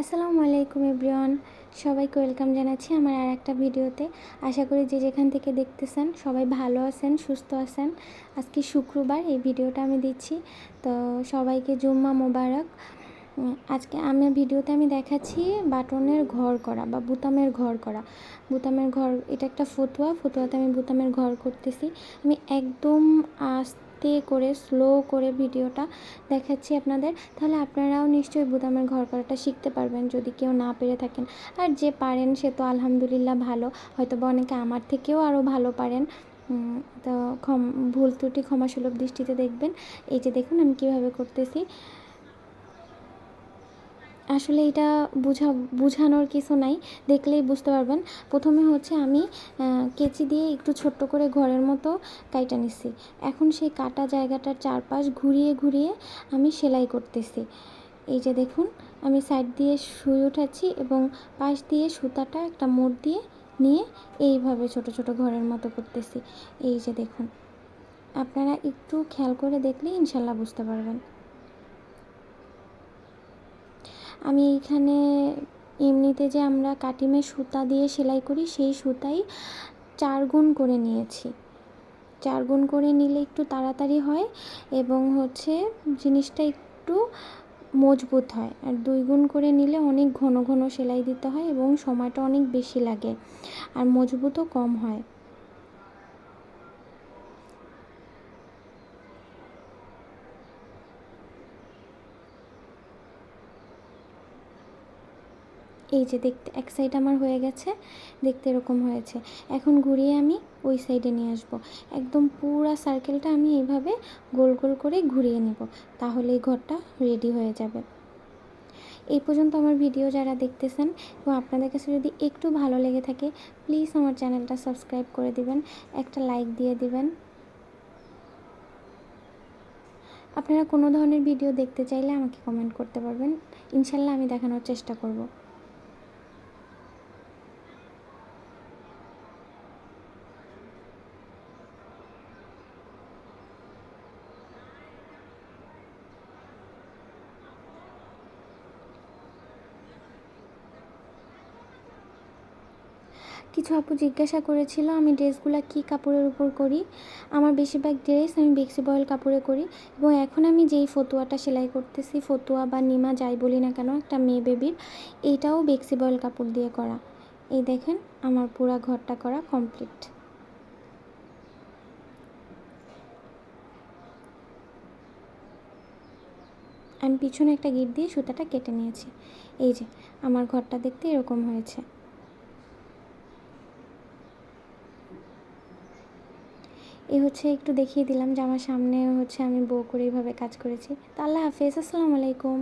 আসসালামু আলাইকুম এভরিওয়ান। সবাইকে ওয়েলকাম জানাচ্ছি আমার আর একটা ভিডিওতে। আশা করি যে যেখান থেকে দেখতেছেন সবাই ভালো আছেন, সুস্থ আছেন। আজকে শুক্রবার, এই ভিডিওটা আমি দিচ্ছি। তো সবাইকে জুম্মা মোবারক। আজকে আমি ভিডিওতে আমি দেখাচ্ছি বাটনের ঘর করা বা বুতামের ঘর করা। বুতামের ঘর, এটা একটা ফতুয়া। ফতুয়াতে আমি বুতামের ঘর করতেছি। আমি একদম আস্তে করে স্লো করে ভিডিওটা দেখাচ্ছি আপনাদের। তাহলে আপনারাও নিশ্চয়ই বোতামের ঘর করাটা শিখতে পারবেন যদি কেউ না পেরে থাকেন। আর যে পারেন সে তো আলহামদুলিল্লাহ ভালো। হয়তো বা অনেকে আমার থেকেও আরও ভালো পারেন। তো ক্ষম, ভুল ত্রুটি ক্ষমাসুলভ দৃষ্টিতে দেখবেন। এই যে দেখুন আমি কীভাবে করতেছি। আসলে এটা বুঝা, বুঝানোর কিছু নাই, দেখলেই বুঝতে পারবেন। প্রথমে হচ্ছে আমি কেচি দিয়ে একটু ছোট্ট করে ঘরের মতো কাইটা নিছি এখন সেই কাটা জায়গাটার চারপাশ ঘুরিয়ে ঘুরিয়ে আমি সেলাই করতেছি। এই যে দেখুন, আমি সাইড দিয়ে সুই উঠাচ্ছি এবং পাশ দিয়ে সুতাটা একটা মোড় দিয়ে নিয়ে এইভাবে ছোট ছোট ঘরের মতো করতেছি। এই যে দেখুন, আপনারা একটু খেয়াল করে দেখলে ইনশাল্লাহ বুঝতে পারবেন। আমি এইখানে এমনিতে যে আমরা কাটিমে সুতা দিয়ে সেলাই করি, সেই সুতাই চার গুণ করে নিয়েছি। চার গুণ করে নিলে একটু তাড়াতাড়ি হয় এবং হচ্ছে জিনিসটা একটু মজবুত হয়। আর দুই গুণ করে নিলে অনেক ঘন ঘন সেলাই দিতে হয় এবং সময়টা অনেক বেশি লাগে। আর মজবুতও কম হয়। এই যে দেখতে, এক সাইড আমার হয়ে গেছে, দেখতে এরকম হয়েছে। এখন ঘুরিয়ে আমি ওই সাইডে নিয়ে আসব। একদম পুরা সার্কেলটা আমি এইভাবে গোল গোল করে ঘুরিয়ে নেব তাহলে এই ঘরটা রেডি হয়ে যাবে। এই পর্যন্ত আমার ভিডিও যারা দেখতেছেন এবং আপনাদের কাছে যদি একটু ভালো লেগে থাকে প্লিজ আমার চ্যানেলটা সাবস্ক্রাইব করে দিবেন, একটা লাইক দিয়ে দিবেন। আপনারা কোনো ধরনের ভিডিও দেখতে চাইলে আমাকে কমেন্ট করতে পারবেন। ইনশাল্লাহ আমি দেখানোর চেষ্টা করব। কিছু আপু জিজ্ঞাসা করেছিল, আমি ড্রেসগুলো কী কাপড়ের উপর করি? আমার বেশিরভাগ ড্রেস আমি বেক্সি বয়েল কাপড়ে করি এবং এখন আমি যেই ফতুয়াটা সেলাই করতেছি, ফতুয়া বা নিমা যাই বলি না কেন, একটা মেয়ে বেবির এইটাও বেক্সি বয়েল কাপড় দিয়ে করা। এই দেখেন, আমার পুরা ঘরটা করা কমপ্লিট। আমি পিছনে একটা গিট দিয়ে সুতাটা কেটে নিয়েছি। এই যে, আমার ঘরটা দেখতে এরকম হয়েছে। এই হচ্ছে একটু দেখিয়ে দিলাম যে আমার সামনে হচ্ছে আমি বউ করে এইভাবে কাজ করেছি। তা আল্লাহ হাফেজ, আসসালামু আলাইকুম।